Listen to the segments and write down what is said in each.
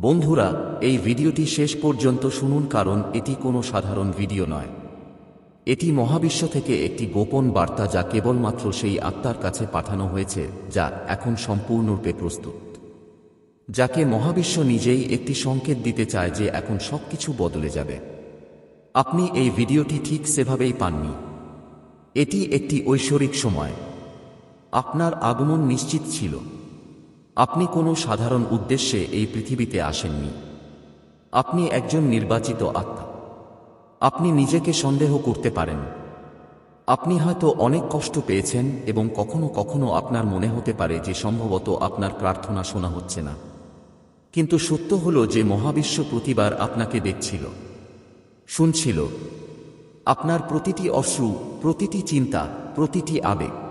বন্ধুরা, এই ভিডিওটি শেষ পর্যন্ত শুনুন কারণ এটি কোনো সাধারণ ভিডিও নয়। এটি মহাবিশ্ব থেকে একটি গোপন বার্তা যা কেবলমাত্র সেই আত্মার কাছে পাঠানো হয়েছে, যা এখন সম্পূর্ণরূপে প্রস্তুত। যাকে মহাবিশ্ব নিজেই একটি সংকেত দিতে চায় যে এখন সবকিছু বদলে যাবে। আপনি এই ভিডিওটি ঠিক সেভাবেই পাননি। এটি একটি ঐশ্বরিক সময়। আপনার আগমন নিশ্চিত ছিল। আপনি কোনো সাধারণ উদ্দেশ্যে এই পৃথিবীতে আসেননি। আপনি একজন নির্বাচিত আত্মা। আপনি নিজেকে সন্দেহ করতে পারেন। আপনি হয়তো অনেক কষ্ট পেয়েছেন এবং কখনো কখনো আপনার মনে হতে পারে যে সম্ভবত আপনার প্রার্থনা শোনা হচ্ছে না। কিন্তু সত্য হল যে মহাবিশ্ব প্রতিবার আপনাকে দেখছিল। শুনছিল। আপনার প্রতিটি অশ্রু, প্রতিটি চিন্তা, প্রতিটি আবেগ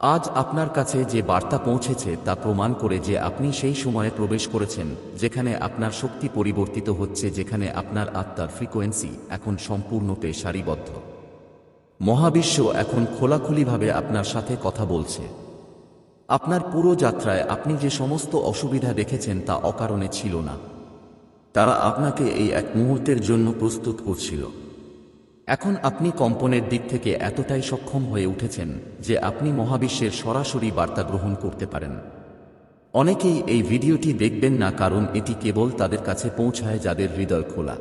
আজ আপনার কাছে যে বার্তা পৌঁছেছে তা প্রমাণ করে যে আপনি সেই সময়ে প্রবেশ করেছেন, যেখানে আপনার শক্তি পরিবর্তিত হচ্ছে, যেখানে আপনার আত্মার ফ্রিকোয়েন্সি এখন সম্পূর্ণতে সারিবদ্ধ। মহাবিশ্ব এখন খোলাখুলিভাবে আপনার সাথে কথা বলছে। আপনার পুরো যাত্রায় আপনি যে সমস্ত অসুবিধা দেখেছেন তা অকারণে ছিল না। তারা আপনাকে এই এক মুহূর্তের জন্য প্রস্তুত করছিল। এখন আপনি কম্পনের দিক থেকে এতটাই সক্ষম হয়ে উঠেছেন যে আপনি মহাবিশ্বের সরাসরি বার্তা গ্রহণ করতে পারেন। অনেকেই এই ভিডিওটি দেখবেন না কারণ এটি কেবল তাদের কাছে পৌঁছায় যাদের হৃদয় খোলা।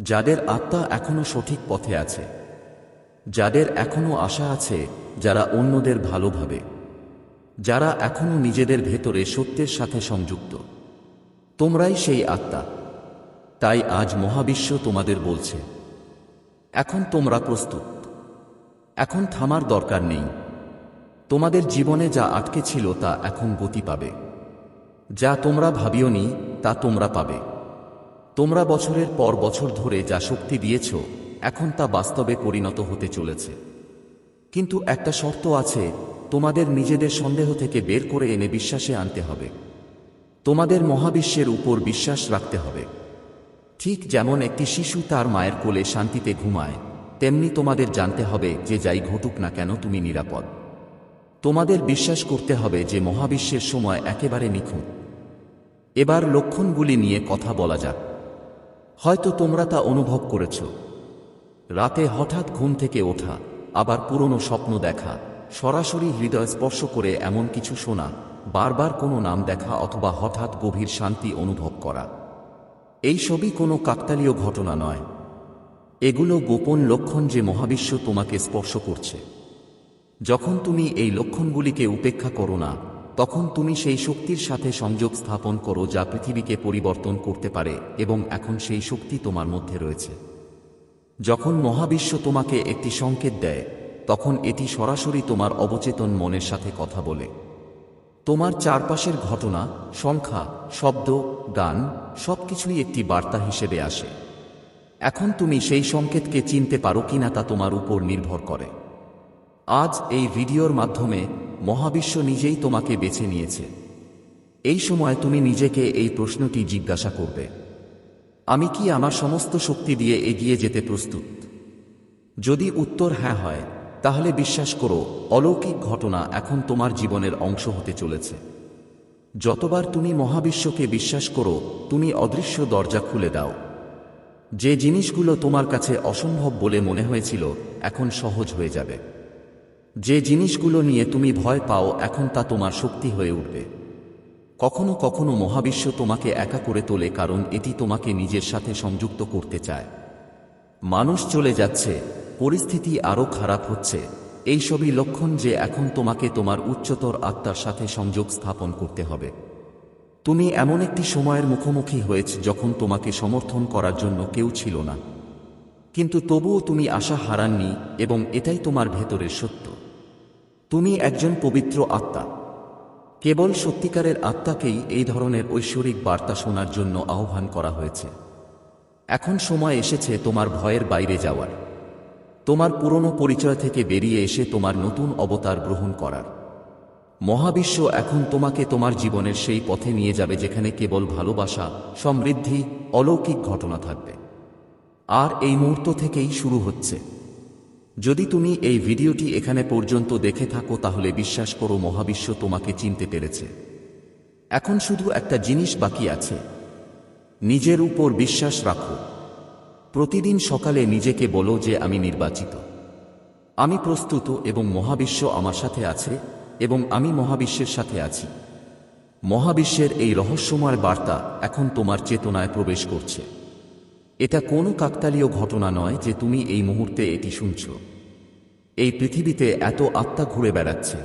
যাদের আত্মা এখনও সঠিক পথে আছে। যাদের এখনও আশা আছে যারা অন্যদের ভালোভাবে। যারা এখনও নিজেদের ভেতরে সত্যের সাথে সংযুক্ত। তোমরাই সেই আত্মা। তাই আজ মহাবিশ্ব তোমাদের বলছে এখন তোমরা প্রস্তুত। এখন থামার দরকার নেই। তোমাদের জীবনে যা আটকে ছিল তা এখন গতি পাবে। যা তোমরা ভাবিও নি তা তোমরা পাবে। তোমরা বছরের পর বছর ধরে যা শক্তি দিয়েছ, এখন তা বাস্তবে পরিণত হতে চলেছে। কিন্তু একটা শর্ত আছে, তোমাদের নিজেদের সন্দেহ থেকে বের করে এনে বিশ্বাসে আনতে হবে। তোমাদের মহাবিশ্বের উপর বিশ্বাস রাখতে হবে। ঠিক যেমন একটি শিশু তার মায়ের কোলে শান্তিতে ঘুমায়, তেমনি তোমাদের জানতে হবে যে যাই ঘটুক না কেন তুমি নিরাপদ। তোমাদের বিশ্বাস করতে হবে যে মহাবিশ্বের সময় একেবারে নিখুঁত। এবার লক্ষণগুলি নিয়ে কথা বলা যাক। হয়তো তোমরা তা অনুভব করেছ। রাতে হঠাৎ ঘুম থেকে ওঠা, আবার পুরনো স্বপ্ন দেখা, সরাসরি হৃদয় স্পর্শ করে এমন কিছু শোনা, বারবার কোনো নাম দেখা অথবা হঠাৎ গভীর শান্তি অনুভব করা। এই সবই কোনো কাকতালীয় ঘটনা নয়। এগুলো গোপন লক্ষণ যে মহাবিশ্ব তোমাকে স্পর্শ করছে। যখন তুমি এই লক্ষণগুলিকে উপেক্ষা করো না, তখন তুমি সেই শক্তির সাথে সংযোগ স্থাপন করো যা পৃথিবীকে পরিবর্তন করতে পারে এবং এখন সেই শক্তি তোমার মধ্যে রয়েছে। যখন মহাবিশ্ব তোমাকে একটি সংকেত দেয়, তখন এটি সরাসরি তোমার অবচেতন মনের সাথে কথা বলে। তোমার চারপাশের ঘটনা, সংখ্যা, শব্দ, গান, সবকিছুই একটি বার্তা হিসেবে আসে। এখন তুমি সেই সংকেতকে চিনতে পারো কিনা তা তোমার উপর নির্ভর করে। আজ এই ভিডিওর মাধ্যমে মহাবিশ্ব নিজেই তোমাকে বেছে নিয়েছে। এই সময় তুমি নিজেকে এই প্রশ্নটি জিজ্ঞাসা করবে। আমি কি আমার সমস্ত শক্তি দিয়ে এগিয়ে যেতে প্রস্তুত? যদি উত্তর হ্যাঁ হয় তাহলে বিশ্বাস করো, অলৌকিক ঘটনা এখন তোমার জীবনের অংশ হতে চলেছে। যতবার তুমি মহাবিশ্বকে বিশ্বাস করো, তুমি অদৃশ্য দরজা খুলে দাও। যে জিনিসগুলো তোমার কাছে অসম্ভব বলে মনে হয়েছিল, এখন সহজ হয়ে যাবে। যে জিনিসগুলো নিয়ে তুমি ভয় পাও, এখন তা তোমার শক্তি হয়ে উঠবে। কখনো কখনো মহাবিশ্ব তোমাকে একা করে তোলে, কারণ এটি তোমাকে নিজের সাথে সংযুক্ত করতে চায়। মানুষ চলে যাচ্ছে পরিস্থিতি আরও খারাপ হচ্ছে। এই সবই লক্ষণ যে এখন তোমাকে তোমার উচ্চতর আত্মার সাথে সংযোগ স্থাপন করতে হবে। তুমি এমন একটি সময়ের মুখোমুখি হয়েছ যখন তোমাকে সমর্থন করার জন্য কেউ ছিল না। কিন্তু তবুও তুমি আশা হারাননি এবং এটাই তোমার ভেতরের সত্য। তুমি একজন পবিত্র আত্মা। কেবল সত্যিকারের আত্মাকেই এই ধরনের ঐশ্বরিক বার্তা শোনার জন্য আহ্বান করা হয়েছে। এখন সময় এসেছে তোমার ভয়ের বাইরে যাওয়ার। তোমার পুরনো পরিচয় থেকে বেরিয়ে এসে তোমার নতুন অবতার গ্রহণ করার। মহাবিশ্ব এখন তোমাকে তোমার জীবনের সেই পথে নিয়ে যাবে যেখানে কেবল ভালোবাসা, সমৃদ্ধি, অলৌকিক ঘটনা থাকবে। আর এই মুহূর্ত থেকেই শুরু হচ্ছে। যদি তুমি এই ভিডিওটি এখানে পর্যন্ত দেখে থাকো তাহলে বিশ্বাস করো মহাবিশ্ব তোমাকে চিনতে পেরেছে। এখন শুধু একটা জিনিস বাকি আছে। নিজের উপর বিশ্বাস রাখো। প্রতিদিন সকালে নিজেকে বলো যে আমি নির্বাচিত। আমি প্রস্তুত এবং মহাবিশ্ব আমার সাথে আছে এবং আমি মহাবিশ্বের সাথে আছি। মহাবিশ্বের এই রহস্যময় বার্তা এখন তোমার চেতনায় প্রবেশ করছে। এটা কোনো কাকতালীয় ঘটনা নয় যে তুমি এই মুহূর্তে এটি শুনছ। এই পৃথিবীতে এত আত্মা ঘুরে বেড়াচ্ছে।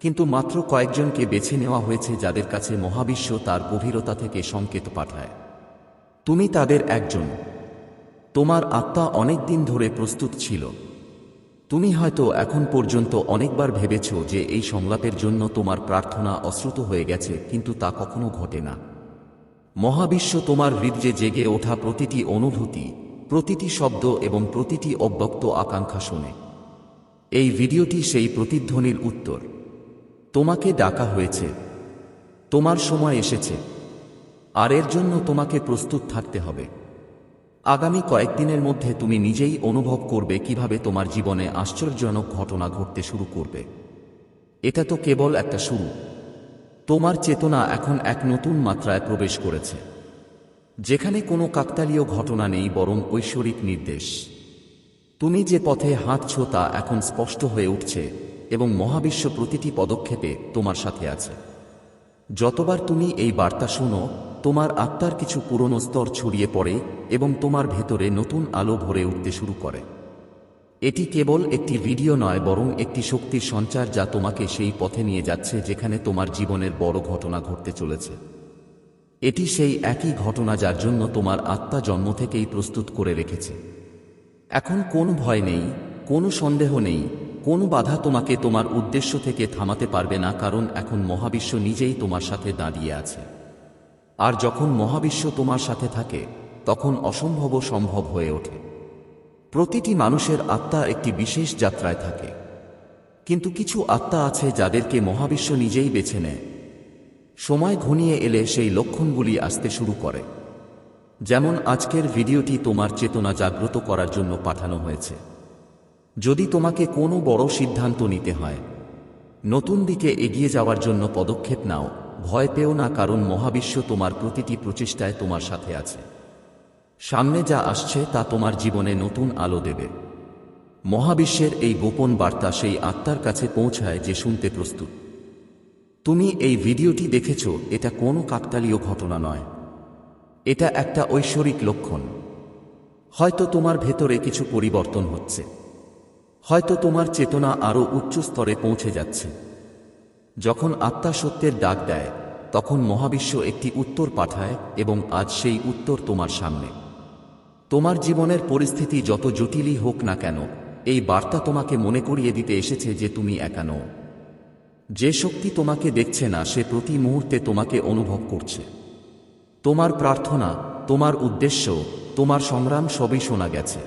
কিন্তু মাত্র কয়েকজনকে বেছে নেওয়া হয়েছে যাদের কাছে মহাবিশ্ব তার গভীরতা থেকে সংকেত পাঠায়। তুমি তাদের একজন। তোমার আত্মা অনেক দিন ধরে প্রস্তুত ছিল। তুমি হয়তো এখন পর্যন্ত অনেকবার ভেবেছ যে এই সংলাপের জন্য তোমার প্রার্থনা অশ্রুত হয়ে গেছে, কিন্তু তা কখনো ঘটে না। মহাবিশ্ব তোমার হৃদয়ে জেগে ওঠা প্রতিটি অনুভূতি, প্রতিটি শব্দ এবং প্রতিটি অব্যক্ত আকাঙ্ক্ষা শোনে। এই ভিডিওটি সেই প্রতিধ্বনির উত্তর। তোমাকে ডাকা হয়েছে। তোমার সময় এসেছে। আর এর জন্য তোমাকে প্রস্তুত থাকতে হবে। আগামী কয়েকদিনের মধ্যে তুমি নিজেই অনুভব করবে কীভাবে তোমার জীবনে আশ্চর্যজনক ঘটনা ঘটতে শুরু করবে। এটা তো কেবল একটা শুরু। তোমার চেতনা এখন এক নতুন মাত্রায় প্রবেশ করেছে। যেখানে কোনো কাকতালীয় ঘটনা নেই, বরং ঐশ্বরিক নির্দেশ। তুমি যে পথে হাঁটছ তা এখন স্পষ্ট হয়ে উঠছে এবং মহাবিশ্ব প্রতিটি পদক্ষেপে তোমার সাথে আছে। যতবার তুমি এই বার্তা শোনো তোমার আত্মার কিছু পুরনো স্তর ছড়িয়ে পড়ে এবং তোমার ভেতরে নতুন আলো ভরে উঠতে শুরু করে। এটি কেবল একটি ভিডিও নয়, বরং একটি শক্তির সঞ্চার যা তোমাকে সেই পথে নিয়ে যাচ্ছে যেখানে তোমার জীবনের বড় ঘটনা ঘটতে চলেছে। এটি সেই একই ঘটনা যার জন্য তোমার আত্মা জন্ম থেকেই প্রস্তুত করে রেখেছে। এখন কোনো ভয় নেই, কোনো সন্দেহ নেই, কোনো বাধা তোমাকে তোমার উদ্দেশ্য থেকে থামাতে পারবে না, কারণ এখন মহাবিশ্ব নিজেই তোমার সাথে দাঁড়িয়ে আছে। আর যখন মহাবিশ্ব তোমার সাথে থাকে, তখন অসম্ভব সম্ভব হয়ে ওঠে। প্রতিটি মানুষের আত্মা একটি বিশেষ যাত্রায় থাকে। কিন্তু কিছু আত্মা আছে যাদেরকে মহাবিশ্ব নিজেই বেছে নেয়। সময় ঘনিয়ে এলে সেই লক্ষণগুলি আসতে শুরু করে। যেমন আজকের ভিডিওটি তোমার চেতনা জাগ্রত করার জন্য পাঠানো হয়েছে। যদি তোমাকে কোনো বড় সিদ্ধান্ত নিতে হয়, নতুন দিকে এগিয়ে যাওয়ার জন্য পদক্ষেপ নাও। ভয় পেও না কারণ মহাবিশ্ব তোমার প্রতিটি প্রচেষ্টায় তোমার সাথে আছে। সামনে যা আসছে তা তোমার জীবনে নতুন আলো দেবে। মহাবিশ্বের এই গোপন বার্তা সেই আত্মার কাছে পৌঁছায় যে শুনতে প্রস্তুত। তুমি এই ভিডিওটি দেখেছ, এটা কোনো কাকতালীয় ঘটনা নয়। এটা একটা ঐশ্বরিক লক্ষণ। হয়তো তোমার ভেতরে কিছু পরিবর্তন হচ্ছে। হয়তো তোমার চেতনা আরও উচ্চ স্তরে পৌঁছে যাচ্ছে। যখন আত্মা সত্যের ডাক দেয়, তখন মহাবিশ্ব একটি উত্তর পাঠায় এবং আজ সেই উত্তর তোমার সামনে। তোমার জীবনের পরিস্থিতি যত জটিলই হোক না কেন, এই বার্তা তোমাকে মনে করিয়ে দিতে এসেছে যে তুমি একা নও। যে শক্তি তোমাকে দেখছে না, সে প্রতি মুহূর্তে তোমাকে অনুভব করছে। তোমার প্রার্থনা, তোমার উদ্দেশ্য, তোমার সংগ্রাম সবই শোনা গেছে।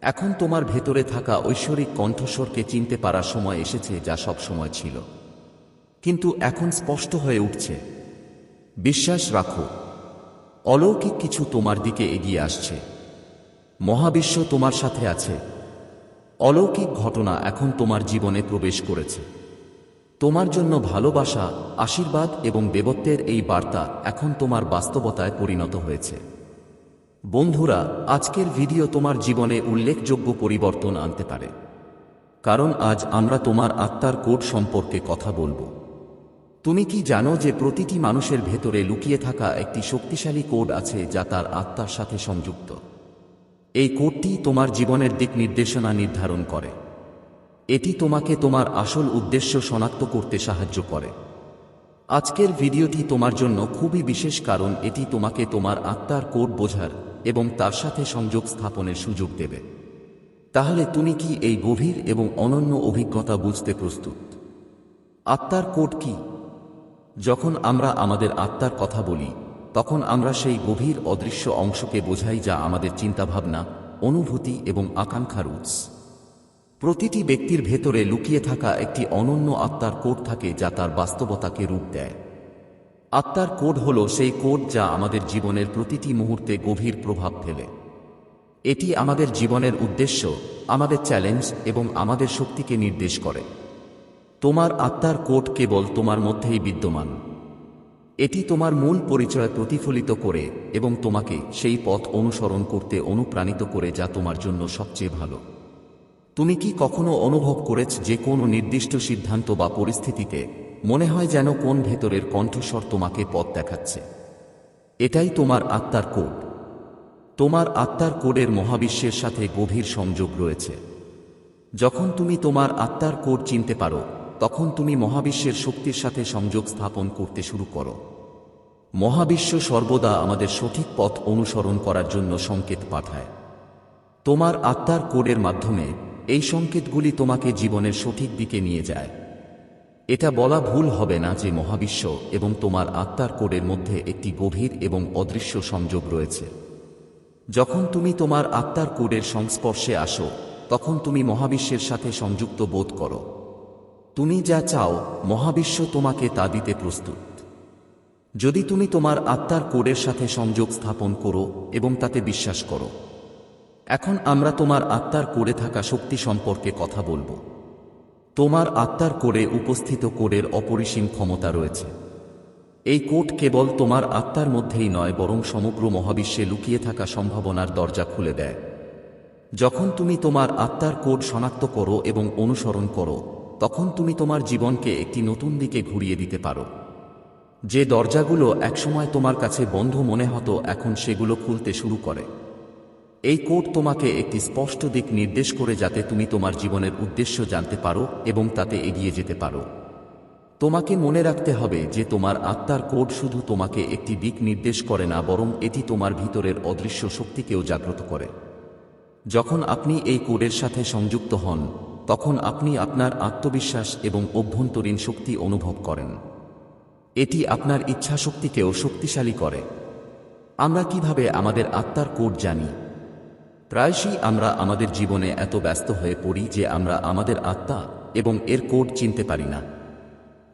এখন তোমার ভেতরে থাকা ঐশ্বরিক কণ্ঠস্বরকে চিনতে পারার সময় এসেছে যা সব সময় ছিল। কিন্তু এখন স্পষ্ট হয়ে উঠছে। বিশ্বাস রাখো, অলৌকিক কিছু তোমার দিকে এগিয়ে আসছে। মহাবিশ্ব তোমার সাথে আছে। অলৌকিক ঘটনা এখন তোমার জীবনে প্রবেশ করেছে। তোমার জন্য ভালোবাসা, আশীর্বাদ এবং দেবত্বের এই বার্তা এখন তোমার বাস্তবতায় পরিণত হয়েছে। বন্ধুরা, আজকের ভিডিও তোমার জীবনে উল্লেখযোগ্য পরিবর্তন আনতে পারে। কারণ আজ আমরা তোমার আত্মার কোড সম্পর্কে কথা বলব। তুমি কি জানো যে প্রতিটি মানুষের ভেতরে লুকিয়ে থাকা একটি শক্তিশালী কোড আছে যা তার আত্মার সাথে সংযুক্ত? এই কোডটি তোমার জীবনের দিক নির্দেশনা নির্ধারণ করে। এটি তোমাকে তোমার আসল উদ্দেশ্য শনাক্ত করতে সাহায্য করে। আজকের ভিডিওটি তোমার জন্য খুবই বিশেষ কারণ এটি তোমাকে তোমার আত্মার কোড বোঝার এবং তার সাথে সংযোগ স্থাপনের সুযোগ দেবে। তাহলে তুমি কি এই গভীর এবং অনন্য অভিজ্ঞতা বুঝতে প্রস্তুত? আত্মার কোড কি? যখন আমরা আমাদের আত্মার কথা বলি, তখন আমরা সেই গভীর অদৃশ্য অংশকে বোঝাই যা আমাদের চিন্তাভাবনা, অনুভূতি এবং আকাঙ্ক্ষার উৎস। প্রতিটি ব্যক্তির ভেতরে লুকিয়ে থাকা একটি অনন্য আত্মার কোড থাকে যা তার বাস্তবতাকে রূপ দেয়। আত্মার কোড হল সেই কোড যা আমাদের জীবনের প্রতিটি মুহূর্তে গভীর প্রভাব ফেলে। এটি আমাদের জীবনের উদ্দেশ্য, আমাদের চ্যালেঞ্জ এবং আমাদের শক্তিকে নির্দেশ করে। তোমার আত্মার কোড কেবল তোমার মধ্যেই বিদ্যমান। এটি তোমার মূল পরিচয় প্রতিফলিত করে এবং তোমাকে সেই পথ অনুসরণ করতে অনুপ্রাণিত করে যা তোমার জন্য সবচেয়ে ভালো। তুমি কি কখনো অনুভব করেছ যে কোনো নির্দিষ্ট সিদ্ধান্ত বা পরিস্থিতিতে মনে হয় যেন কোন ভেতরের কণ্ঠস্বর তোমাকে পথ দেখাচ্ছে? এটাই তোমার আত্মার কোড তোমার আত্মার কোডের মহাবিশ্বের সাথে গভীর সংযোগ রয়েছে। যখন তুমি তোমার আত্মার কোড চিনতে পারো তখন তুমি মহাবিশ্বের শক্তির সাথে সংযোগ স্থাপন করতে শুরু করো। মহাবিশ্ব সর্বদা আমাদের সঠিক পথ অনুসরণ করার জন্য সংকেত পাঠায়। তোমার আত্মার কোডের মাধ্যমে এই সংকেতগুলি তোমাকে জীবনের সঠিক দিকে নিয়ে যায়। এটা বলা ভুল হবে না যে মহাবিশ্ব এবং তোমার আত্মার কোডের মধ্যে একটি গভীর এবং অদৃশ্য সংযোগ রয়েছে। যখন তুমি তোমার আত্মার কোডের সংস্পর্শে আসো, তখন তুমি মহাবিশ্বের সাথে সংযুক্ত বোধ করো। তুমি যা চাও, মহাবিশ্ব তোমাকে তা দিতে প্রস্তুত। যদি তুমি তোমার আত্মার কোডের সাথে সংযোগ স্থাপন করো এবং তাতে বিশ্বাস করো। এখন আমরা তোমার আত্মার কোডে থাকা শক্তি সম্পর্কে কথা বলব। তোমার আত্মার কোডে উপস্থিত কোডের অপরিসীম ক্ষমতা রয়েছে। এই কোড কেবল তোমার আত্মার মধ্যেই নয়, বরং সমগ্র মহাবিশ্বে লুকিয়ে থাকা সম্ভাবনার দরজা খুলে দেয়। যখন তুমি তোমার আত্মার কোড শনাক্ত করো এবং অনুসরণ করো তখন তুমি তোমার জীবনকে একটি নতুন দিকে ঘুরিয়ে দিতে পারো। যে দরজাগুলো একসময় তোমার কাছে বন্ধ মনে হতো, এখন সেগুলো খুলতে শুরু করে। এই কোড তোমাকে একটি স্পষ্ট দিক নির্দেশ করে যাতে তুমি তোমার জীবনের উদ্দেশ্য জানতে পারো এবং তাতে এগিয়ে যেতে পারো। তোমাকে মনে রাখতে হবে যে তোমার আত্মার কোড শুধু তোমাকে একটি দিক নির্দেশ করে না, বরং এটি তোমার ভিতরের অদৃশ্য শক্তিকেও জাগ্রত করে। যখন আপনি এই কোডের সাথে সংযুক্ত হন তখন আপনি আপনার আত্মবিশ্বাস এবং অভ্যন্তরীণ শক্তি অনুভব করেন। এটি আপনার ইচ্ছাশক্তিকেও শক্তিশালী করে। আমরা কীভাবে আমাদের আত্মার কোড জানি? প্রায়শই আমরা আমাদের জীবনে এত ব্যস্ত হয়ে পড়ি যে আমরা আমাদের আত্মা এবং এর কোড চিনতে পারি না।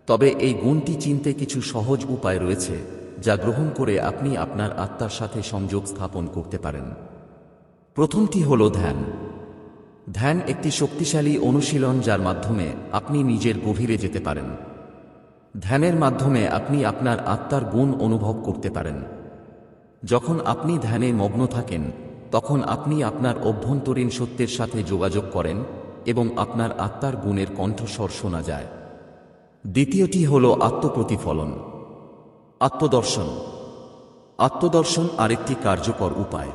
তবে এই গুণটি চিনতে কিছু সহজ উপায় রয়েছে, যা গ্রহণ করে আপনি আপনার আত্মার সাথে সংযোগ স্থাপন করতে পারেন। প্রথমটি হল ধ্যান। ধ্যান একটি শক্তিশালী অনুশীলন যার মাধ্যমে আপনি নিজের গভীরে যেতে পারেন। ধ্যানের মাধ্যমে আপনি আপনার আত্মার গুণ অনুভব করতে পারেন। যখন আপনি ধ্যানে মগ্ন থাকেন, তখন আপনি আপনার অভ্যন্তরীণ সত্যের সাথে যোগাযোগ করেন এবং আপনার আত্মার গুণের কণ্ঠস্বর শোনা যায়। দ্বিতীয়টি হল আত্মপ্রতিফলন। আত্মদর্শন। আত্মদর্শন আরেকটি কার্যকর উপায়।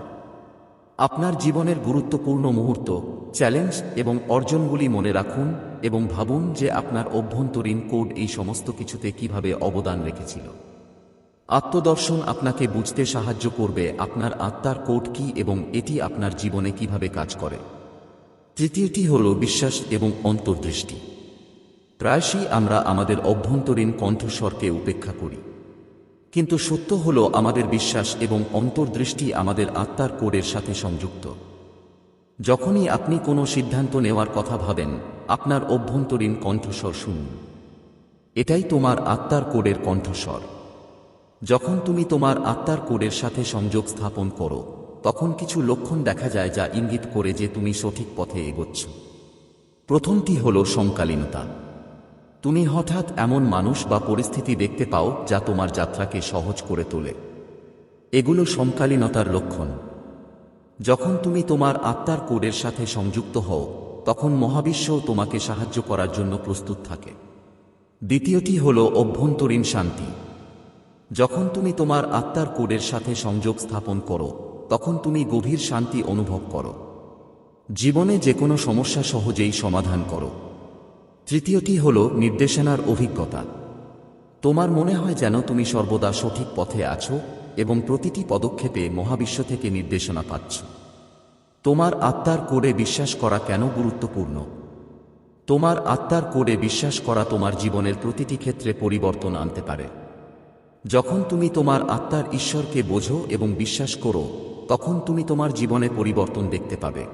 আপনার জীবনের গুরুত্বপূর্ণ মুহূর্ত চ্যালেঞ্জ এবং অর্জনগুলি মনে রাখুন এবং ভাবুন যে আপনার অভ্যন্তরীণ কোড এই সমস্ত কিছুতে কীভাবে অবদান রেখেছিল। আত্মদর্শন আপনাকে বুঝতে সাহায্য করবে আপনার আত্মার কোড কি এবং এটি আপনার জীবনে কীভাবে কাজ করে। তৃতীয়টি হল বিশ্বাস এবং অন্তর্দৃষ্টি। প্রায়শই আমরা আমাদের অভ্যন্তরীণ কণ্ঠস্বরকে উপেক্ষা করি। কিন্তু সত্য হল আমাদের বিশ্বাস এবং অন্তর্দৃষ্টি আমাদের আত্মার কোডের সাথে সংযুক্ত। যখনই আপনি কোনো সিদ্ধান্ত নেওয়ার কথা ভাবেন, আপনার অভ্যন্তরীণ কণ্ঠস্বর শুনুন। এটাই তোমার আত্মার কোডের কণ্ঠস্বর। যখন তুমি তোমার আত্মার কোডের সাথে সংযোগ স্থাপন করো, তখন কিছু লক্ষণ দেখা যায় যা ইঙ্গিত করে যে তুমি সঠিক পথে এগোচ্ছ। প্রথমটি হল সমকালীনতা তুমি হঠাৎ এমন মানুষ বা পরিস্থিতি দেখতে পাও যা তোমার যাত্রাকে সহজ করে তোলে। এগুলো সমকালীনতার লক্ষণ। যখন তুমি তোমার আত্মার কোডের সাথে সংযুক্ত হও, তখন মহাবিশ্বও তোমাকে সাহায্য করার জন্য প্রস্তুত থাকে। দ্বিতীয়টি হল অভ্যন্তরীণ শান্তি। যখন তুমি তোমার আত্মার কোডের সাথে সংযোগ স্থাপন করো, তখন তুমি গভীর শান্তি অনুভব করো। জীবনে যে কোনো সমস্যা সহজেই সমাধান করো। তৃতীয়টি হল নির্দেশনার অভিজ্ঞতা। তোমার মনে হয় যেন তুমি সর্বদা সঠিক পথে আছো এবং প্রতিটি পদক্ষেপে মহাবিশ্ব থেকে নির্দেশনা পাচ্ছ। তোমার আত্মার কোডে বিশ্বাস করা কেন গুরুত্বপূর্ণ? তোমার আত্মার কোডে বিশ্বাস করা তোমার জীবনের প্রতিটি ক্ষেত্রে পরিবর্তন আনতে পারে। যখন তুমি তোমার আত্মার ঈশ্বরকে বোঝো এবং বিশ্বাস করো, তখন তুমি তোমার জীবনে পরিবর্তন দেখতে পাবে।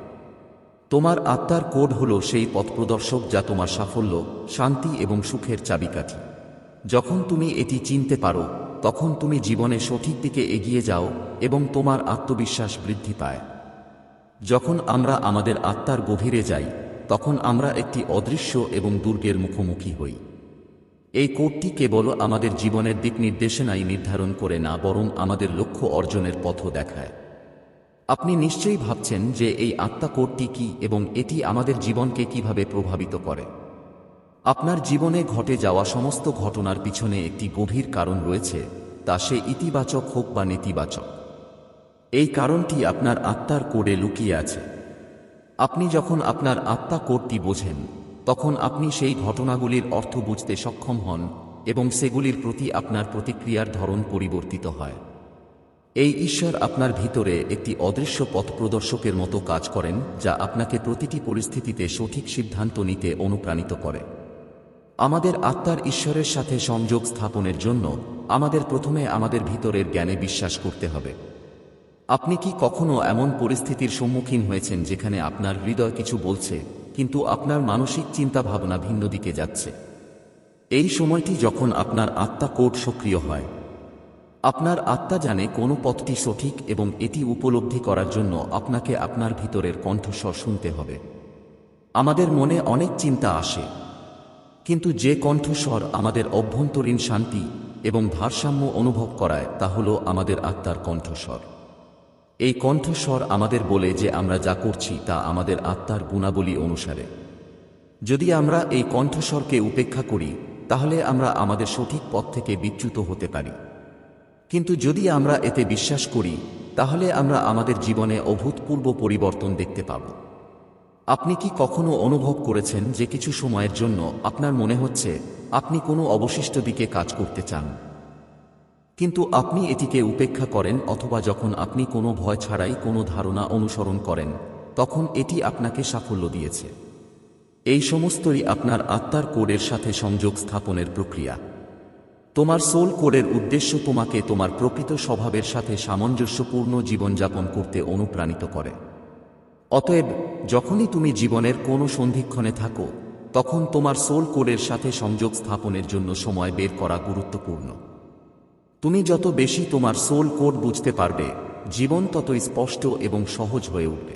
তোমার আত্মার কোড হল সেই পথপ্রদর্শক যা তোমার সাফল্য, শান্তি এবং সুখের চাবিকাঠি। যখন তুমি এটি চিনতে পারো, তখন তুমি জীবনে সঠিক দিকে এগিয়ে যাও এবং তোমার আত্মবিশ্বাস বৃদ্ধি পায়। যখন আমরা আমাদের আত্মার গভীরে যাই, তখন আমরা একটি অদৃশ্য এবং দুর্গের মুখোমুখি হই। এই কোডটি কেবল আমাদের জীবনের দিক নির্দেশনাই নির্ধারণ করে না, বরং আমাদের লক্ষ্য অর্জনের পথও দেখায়। আপনি নিশ্চয়ই ভাবছেন যে এই আত্মা কোডটি কি এবং এটি আমাদের জীবনকে কীভাবে প্রভাবিত করে। আপনার জীবনে ঘটে যাওয়া সমস্ত ঘটনার পিছনে একটি গভীর কারণ রয়েছে, তা সে ইতিবাচক হোক বা নেতিবাচক। এই কারণটি আপনার আত্মার কোডে লুকিয়ে আছে। আপনি যখন আপনার আত্মা কোডটি বোঝেন, তখন আপনি সেই ঘটনাগুলির অর্থ বুঝতে সক্ষম হন এবং সেগুলির প্রতি আপনার প্রতিক্রিয়ার ধরন পরিবর্তিত হয়। এই ঈশ্বর আপনার ভিতরে একটি অদৃশ্য পথ প্রদর্শকের মতো কাজ করেন, যা আপনাকে প্রতিটি পরিস্থিতিতে সঠিক সিদ্ধান্ত নিতে অনুপ্রাণিত করে। আমাদের আত্মার ঈশ্বরের সাথে সংযোগ স্থাপনের জন্য আমাদের প্রথমে আমাদের ভিতরের জ্ঞানে বিশ্বাস করতে হবে। আপনি কি কখনো এমন পরিস্থিতির সম্মুখীন হয়েছেন যেখানে আপনার হৃদয় কিছু বলছে, কিন্তু আপনার মানসিক চিন্তা ভাবনা ভিন্ন দিকে যাচ্ছে? এই সময়টি যখন আপনার আত্মা কোড সক্রিয় হয় আপনার আত্মা জানে কোন পথটি সঠিক এবং এটি উপলব্ধি করার জন্য আপনাকে আপনার ভিতরের কণ্ঠস্বর শুনতে হবে। আমাদের মনে অনেক চিন্তা আসে। কিন্তু যে কণ্ঠস্বর আমাদের অভ্যন্তরীণ শান্তি এবং ভারসাম্য অনুভব করায় তা হল আমাদের আত্মার কণ্ঠস্বর। এই কণ্ঠস্বর আমাদের বলে যে আমরা যা করছি তা আমাদের আত্মার গুণাবলী অনুসারে। যদি আমরা এই কণ্ঠস্বরকে উপেক্ষা করি, তাহলে আমরা আমাদের সঠিক পথ থেকে বিচ্যুত হতে পারি। কিন্তু যদি আমরা এতে বিশ্বাস করি, তাহলে আমরা আমাদের জীবনে অভূতপূর্ব পরিবর্তন দেখতে পাব। আপনি কি কখনো অনুভব করেছেন যে কিছু সময়ের জন্য আপনার মনে হচ্ছে আপনি কোনো অবশিষ্ট দিকে কাজ করতে চান? কিন্তু আপনি এটিকে উপেক্ষা করেন অথবা যখন আপনি কোনো ভয় ছাড়াই কোনো ধারণা অনুসরণ করেন, তখন এটি আপনাকে সাফল্য দিয়েছে। এই সমস্তই আপনার আত্মার কোডের সাথে সংযোগ স্থাপনের প্রক্রিয়া। তোমার সোল কোডের উদ্দেশ্য তোমাকে তোমার প্রকৃত স্বভাবের সাথে সামঞ্জস্যপূর্ণ জীবনযাপন করতে অনুপ্রাণিত করে। অতএব, যখনই তুমি জীবনের কোনো সন্ধিক্ষণে থাকো, তখন তোমার সোল কোডের সাথে সংযোগ স্থাপনের জন্য সময় বের করা গুরুত্বপূর্ণ। তুমি যত বেশি তোমার সোল কোড বুঝতে পারবে, জীবন ততই স্পষ্ট এবং সহজ হয়ে উঠবে।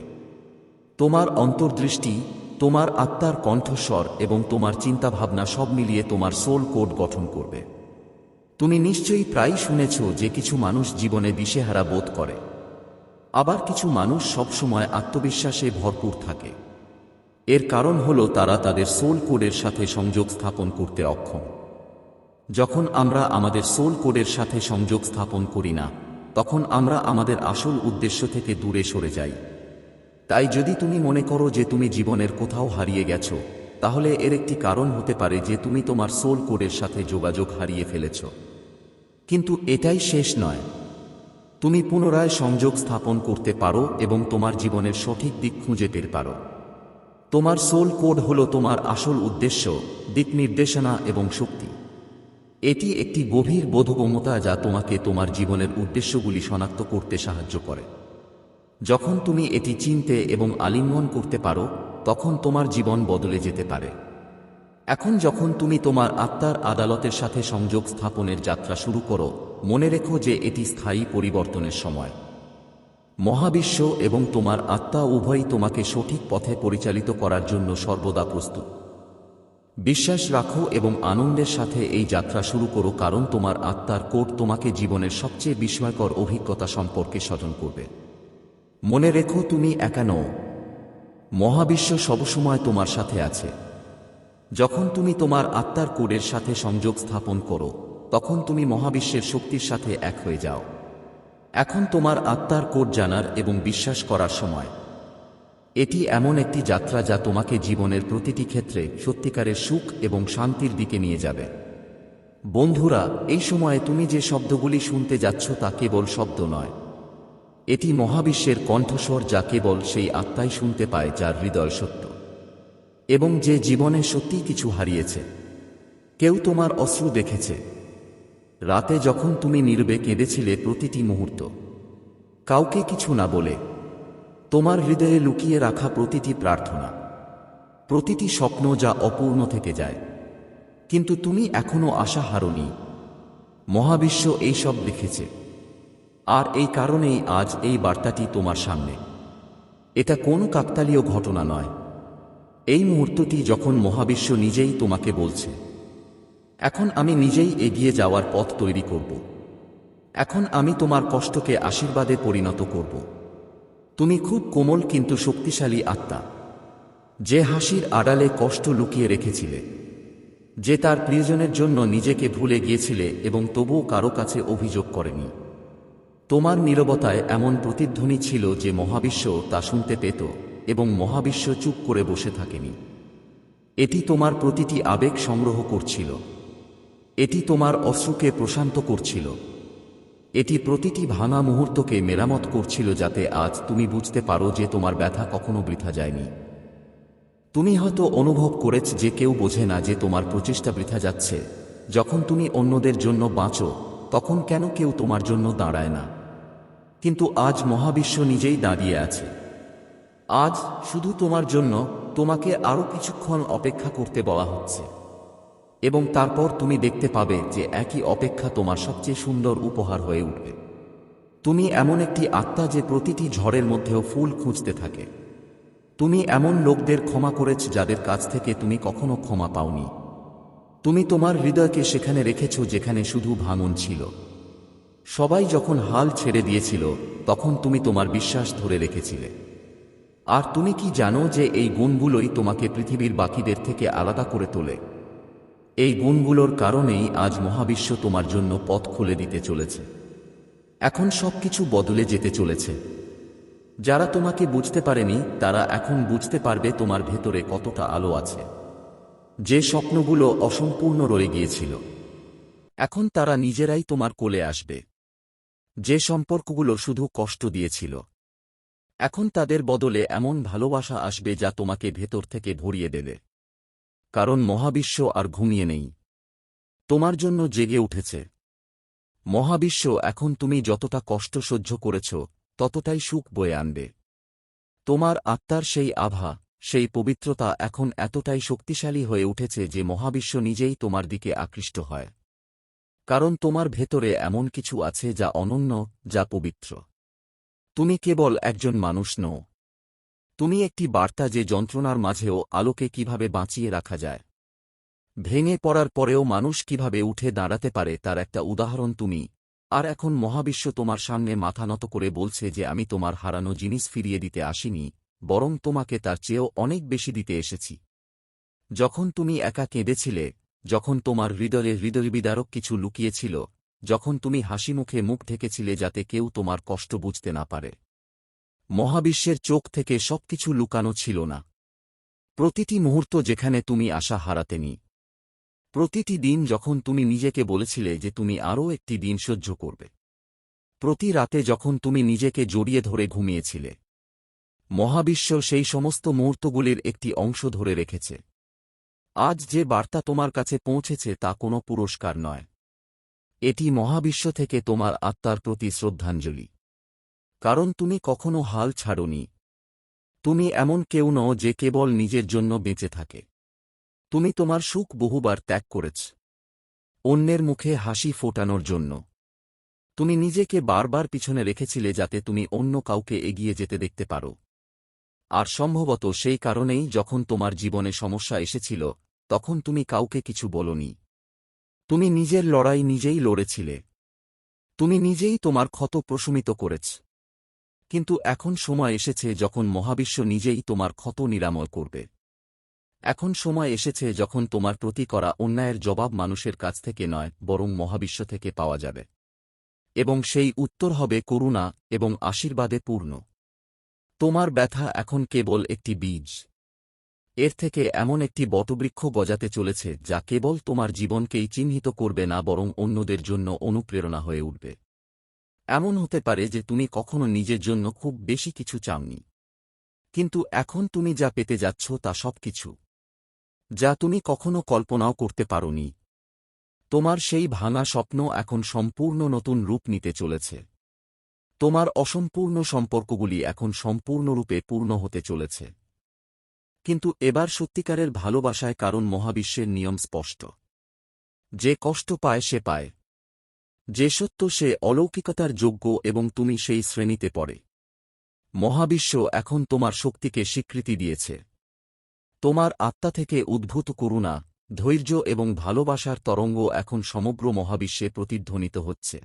তোমার অন্তর্দৃষ্টি, তোমার আত্মার কণ্ঠস্বর এবং তোমার চিন্তাভাবনা সব মিলিয়ে তোমার সোল কোড গঠন করবে। তুমি নিশ্চয়ই প্রায়ই শুনেছ যে কিছু মানুষ জীবনে দিশেহারা বোধ করে। আবার কিছু মানুষ সবসময় আত্মবিশ্বাসে ভরপুর থাকে। এর কারণ হল তারা তাদের সোল কোডের সাথে সংযোগ স্থাপন করতে অক্ষম। যখন আমরা আমাদের সোল কোডের সাথে সংযোগ স্থাপন করি না, তখন আমরা আমাদের আসল উদ্দেশ্য থেকে দূরে সরে যাই। তাই যদি তুমি মনে করো যে তুমি জীবনের কোথাও হারিয়ে গেছো, তাহলে এর একটি কারণ হতে পারে যে তুমি তোমার সোল কোডের সাথে যোগাযোগ হারিয়ে ফেলেছ। কিন্তু এটাই শেষ নয়। তুমি পুনরায় সংযোগ স্থাপন করতে পারো এবং তোমার জীবনের সঠিক দিক খুঁজে পেতে পারো। তোমার সোল কোড হল তোমার আসল উদ্দেশ্য, দিক নির্দেশনা এবং শক্তি। এটি একটি গভীর বোধগম্যতা যা তোমাকে তোমার জীবনের উদ্দেশ্যগুলি শনাক্ত করতে সাহায্য করে। যখন তুমি এটি চিনতে এবং আলিঙ্গন করতে পারো, তখন তোমার জীবন বদলে যেতে পারে। এখন যখন তুমি তোমার আত্মার আদালতের সাথে সংযোগ স্থাপনের যাত্রা শুরু করো, মনে রেখো যে এটি স্থায়ী পরিবর্তনের সময়। মহাবিশ্ব এবং তোমার আত্মা উভয়ই তোমাকে সঠিক পথে পরিচালিত করার জন্য সর্বদা প্রস্তুত। বিশ্বাস রাখো এবং আনন্দের সাথে এই যাত্রা শুরু করো কারণ তোমার আত্মার কোড তোমাকে জীবনের সবচেয়ে বিস্ময়কর অভিজ্ঞতা সম্পর্কে স্মরণ করবে। মনে রেখো তুমি একা নও। মহাবিশ্ব সবসময় তোমার সাথে আছে। যখন তুমি তোমার আত্মার কোডের সাথে সংযোগ স্থাপন করো, তখন তুমি মহাবিশ্বের শক্তির সাথে এক হয়ে যাও। এখন তোমার আত্মার কোড জানার এবং বিশ্বাস করার সময়। এটি এমন একটি যাত্রা যা তোমাকে জীবনের প্রতিটি ক্ষেত্রে সত্যিকারের সুখ এবং শান্তির দিকে নিয়ে যাবে। বন্ধুরা, এই সময়ে তুমি যে শব্দগুলি শুনতে যাচ্ছ তা কেবল শব্দ নয়। এটি মহাবিশ্বের কণ্ঠস্বর যা কেবল সেই আত্মাই শুনতে পায় যার হৃদয় সত্য। এবং যে জীবনে সত্যিই কিছু হারিয়েছে, কেউ তোমার অশ্রু দেখেছে। রাতে যখন তুমি নীরবে কেঁদেছিলে প্রতিটি মুহূর্ত, কাউকে কিছু না বলে, তোমার হৃদয়ে লুকিয়ে রাখা প্রতিটি প্রার্থনা, প্রতিটি স্বপ্ন যা অপূর্ণ থেকে যায়। কিন্তু তুমি এখনও আশা হারনি। মহাবিশ্ব এইসব দেখেছে। আর এই কারণেই আজ এই বার্তাটি তোমার সামনে। এটা কোনো কাকতালীয় ঘটনা নয়। এই মুহূর্তটি যখন মহাবিশ্ব নিজেই তোমাকে বলছে, এখন আমি নিজেই এগিয়ে যাওয়ার পথ তৈরি করব। এখন আমি তোমার কষ্টকে আশীর্বাদে পরিণত করব। তুমি খুব কোমল কিন্তু শক্তিশালী আত্মা, যে হাসির আড়ালে কষ্ট লুকিয়ে রেখেছিলে, যে তার প্রিয়জনের জন্য নিজেকে ভুলে গিয়েছিলে এবং তবুও কারও কাছে অভিযোগ করেনি। তোমার নীরবতায় এমন প্রতিধ্বনি ছিল যে মহাবিশ্ব তা শুনতে পেত। এবং মহাবিশ্ব চুপ করে বসে থাকেনি। এটি তোমার প্রতিটি আবেগ সংগ্রহ করছিল। এটি তোমার অশ্রুকে প্রশান্ত করছিল। এটি প্রতিটি ভাঙা মুহূর্তকে মেরামত করছিল যাতে আজ তুমি বুঝতে পারো যে তোমার ব্যথা কখনো বৃথা যায়নি। তুমি হয়তো অনুভব করেছ যে কেউ বোঝে না যে তোমার প্রচেষ্টা বৃথা যাচ্ছে। যখন তুমি অন্যদের জন্য বাঁচো, তখন কেন কেউ তোমার জন্য দাঁড়ায় না? কিন্তু আজ মহাবিশ্ব নিজেই দাঁড়িয়ে আছে। আজ শুধু তোমার জন্য তোমাকে আরও কিছুক্ষণ অপেক্ষা করতে বলা হচ্ছে। এবং তারপর তুমি দেখতে পাবে যে একই অপেক্ষা তোমার সবচেয়ে সুন্দর উপহার হয়ে উঠবে। তুমি এমন একটি আত্মা যে প্রতিটি ঝড়ের মধ্যেও ফুল খুঁজতে থাকে। তুমি এমন লোকদের ক্ষমা করেছ যাদের কাছ থেকে তুমি কখনো ক্ষমা পাওনি। তুমি তোমার হৃদয়কে সেখানে রেখেছ যেখানে শুধু ভাঙন ছিল। সবাই যখন হাল ছেড়ে দিয়েছিল, তখন তুমি তোমার বিশ্বাস ধরে রেখেছিলে। আর তুমি কি জানো যে এই গুণগুলোই তোমাকে পৃথিবীর বাকিদের থেকে আলাদা করে তোলে? এই গুণগুলোর কারণেই আজ মহাবিশ্ব তোমার জন্য পথ খুলে দিতে চলেছে। এখন সবকিছু বদলে যেতে চলেছে। যারা তোমাকে বুঝতে পারেনি, তারা এখন বুঝতে পারবে তোমার ভেতরে কতটা আলো আছে। যে স্বপ্নগুলো অসম্পূর্ণ রয়ে গিয়েছিল। এখন তারা নিজেরাই তোমার কোলে আসবে। যে সম্পর্কগুলো শুধু কষ্ট দিয়েছিল। এখন তাদের বদলে এমন ভালোবাসা আসবে যা তোমাকে ভেতর থেকে ভরিয়ে দেবে। কারণ মহাবিশ্ব আর ঘুমিয়ে নেই। তোমার জন্য জেগে উঠেছে। মহাবিশ্ব, এখন তুমি যতটা কষ্ট সহ্য করেছ, ততটাই সুখ বয়ে আনবে। তোমার আত্মার সেই আভা, সেই পবিত্রতা এখন এতটাই শক্তিশালী হয়ে উঠেছে যে মহাবিশ্ব নিজেই তোমার দিকে আকৃষ্ট হয়। কারণ তোমার ভেতরে এমন কিছু আছে যা অনন্য, যা পবিত্র। তুমি কেবল একজন মানুষ নও। তুমি একটি বার্তা যে যন্ত্রণার মাঝেও আলোকে কীভাবে বাঁচিয়ে রাখা যায়। ভেঙে পড়ার পরেও মানুষ কীভাবে উঠে দাঁড়াতে পারে তার একটা উদাহরণ তুমি। আর এখন মহাবিশ্ব তোমার সামনে মাথা নত করে বলছে যে আমি তোমার হারানো জিনিস ফিরিয়ে দিতে আসিনি, বরং তোমাকে তার চেয়েও অনেক বেশি দিতে এসেছি। যখন তুমি একা কেঁদেছিলে, যখন তোমার হৃদয়ে হৃদয়বিদারক কিছু লুকিয়েছিল যখন তুমি হাসিমুখে মুখ ঢেকেছিলে যাতে কেউ তোমার কষ্ট বুঝতে না পারে। মহাবিশ্বের চোখ থেকে সবকিছু লুকানো ছিল না। প্রতিটি মুহূর্ত যেখানে তুমি আশা হারাতেনি প্রতিটি দিন যখন তুমি নিজেকে বলেছিলে যে তুমি আরও একটি দিন সহ্য করবে। প্রতি রাতে যখন তুমি নিজেকে জড়িয়ে ধরে ঘুমিয়েছিলে। মহাবিশ্ব সেই সমস্ত মুহূর্তগুলির একটি অংশ ধরে রেখেছে। আজ যে বার্তা তোমার কাছে পৌঁছেছে তা কোনো পুরস্কার নয়। এটি মহাবিশ্ব থেকে তোমার আত্মার প্রতি শ্রদ্ধাঞ্জলি। কারণ তুমি কখনো হাল ছাড়নি। তুমি এমন কেউ নও যে কেবল নিজের জন্য বেঁচে থাকে। তুমি তোমার সুখ বহুবার ত্যাগ করেছ। অন্যের মুখে হাসি ফোটানোর জন্য। তুমি নিজেকে বারবার পিছনে রেখেছিলে যাতে তুমি অন্য কাউকে এগিয়ে যেতে দেখতে পারো। আর সম্ভবত সেই কারণেই যখন তোমার জীবনে সমস্যা এসেছিল, তখন তুমি কাউকে কিছু বলনি। তুমি নিজের লড়াই নিজেই লড়েছিলে। তুমি নিজেই তোমার ক্ষত প্রশমিত করেছ। কিন্তু এখন সময় এসেছে যখন মহাবিশ্ব নিজেই তোমার ক্ষত নিরাময় করবে। এখন সময় এসেছে যখন তোমার প্রতি করা অন্যায়ের জবাব মানুষের কাছ থেকে নয়, বরং মহাবিশ্ব থেকে পাওয়া যাবে। এবং সেই উত্তর হবে করুণা এবং আশীর্বাদে পূর্ণ। তোমার ব্যথা এখন কেবল একটি বীজ। এর থেকে এমন একটি বটবৃক্ষ গজাতে চলেছে যা কেবল তোমার জীবনকেই চিহ্নিত করবে না, বরং অন্যদের জন্য অনুপ্রেরণা হয়ে উঠবে। এমন হতে পারে যে তুমি কখনো নিজের জন্য খুব বেশি কিছু চাওনি। কিন্তু এখন তুমি যা পেতে যাচ্ছ তা সব কিছু যা তুমি কখনো কল্পনাও করতে পারোনি। তোমার সেই ভাঙা স্বপ্ন এখন সম্পূর্ণ নতুন রূপ নিতে চলেছে। তোমার অসম্পূর্ণ সম্পর্কগুলি এখন সম্পূর্ণরূপে পূর্ণ হতে চলেছে। কিন্তু এবার সত্যিকারের ভালোবাসায় কারণ মহাবিশ্বের নিয়ম স্পষ্ট। যে কষ্ট পায়, সে পায়। যে সত্য, সে অলৌকিকতার যোগ্য এবং তুমি সেই শ্রেণীতে পড়ে। মহাবিশ্ব এখন তোমার শক্তিকে স্বীকৃতি দিয়েছে। তোমার আত্মা থেকে উদ্ভূত করুণা, ধৈর্য এবং ভালোবাসার তরঙ্গ এখন সমগ্র মহাবিশ্বে প্রতিধ্বনিত হচ্ছে।